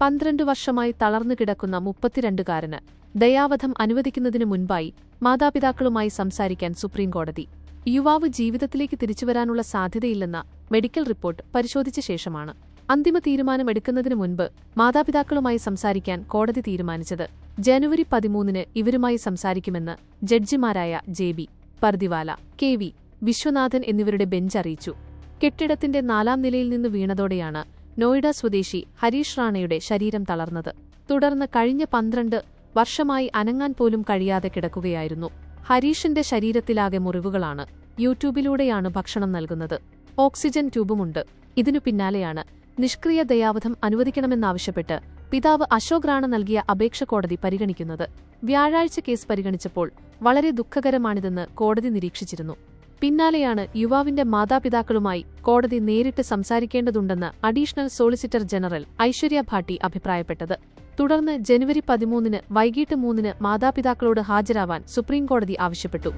പന്ത്രണ്ട് വർഷമായി തളർന്നു കിടക്കുന്ന മുപ്പത്തിരണ്ടുകാരന് ദയാവധം അനുവദിക്കുന്നതിനു മുൻപായി മാതാപിതാക്കളുമായി സംസാരിക്കാൻ സുപ്രീംകോടതി. യുവാവ് ജീവിതത്തിലേക്ക് തിരിച്ചുവരാനുള്ള സാധ്യതയില്ലെന്ന മെഡിക്കൽ റിപ്പോർട്ട് പരിശോധിച്ച ശേഷമാണ് അന്തിമ തീരുമാനമെടുക്കുന്നതിനു മുൻപ് മാതാപിതാക്കളുമായി സംസാരിക്കാൻ കോടതി തീരുമാനിച്ചത്. ജനുവരി പതിമൂന്നിന് ഇവരുമായി സംസാരിക്കുമെന്ന് ജഡ്ജിമാരായ J B Pardiwala K V Viswanathan എന്നിവരുടെ ബെഞ്ച് അറിയിച്ചു. കെട്ടിടത്തിന്റെ നാലാം നിലയിൽ നിന്ന് വീണതോടെയാണ് നോയിഡ സ്വദേശി ഹരീഷ് റാണയുടെ ശരീരം തളർന്നത്. തുടർന്ന് കഴിഞ്ഞ പന്ത്രണ്ട് വർഷമായി അനങ്ങാൻ പോലും കഴിയാതെ കിടക്കുകയായിരുന്നു. ഹരീഷിന്റെ ശരീരത്തിലാകെ മുറിവുകളാണ്. യൂട്യൂബിലൂടെയാണ് ഭക്ഷണം നൽകുന്നത്. ഓക്സിജൻ ട്യൂബുമുണ്ട്. ഇതിനു പിന്നാലെയാണ് നിഷ്ക്രിയ ദയാവധം അനുവദിക്കണമെന്നാവശ്യപ്പെട്ട് പിതാവ് അശോക് റാണ നൽകിയ അപേക്ഷ കോടതി പരിഗണിക്കുന്നത്. വ്യാഴാഴ്ച കേസ് പരിഗണിച്ചപ്പോൾ വളരെ ദുഃഖകരമാണിതെന്ന് കോടതി നിരീക്ഷിച്ചിരുന്നു. പിന്നാലെയാണ് യുവാവിന്റെ മാതാപിതാക്കളുമായി കോടതി നേരിട്ട് സംസാരിക്കേണ്ടതുണ്ടെന്ന് additional solicitor general Aishwarya Bhati അഭിപ്രായപ്പെട്ടത്. തുടർന്ന് ജനുവരി പതിമൂന്നിന് വൈകിട്ട് മൂന്നിന് മാതാപിതാക്കളോട് ഹാജരാവാൻ സുപ്രീംകോടതി ആവശ്യപ്പെട്ടു.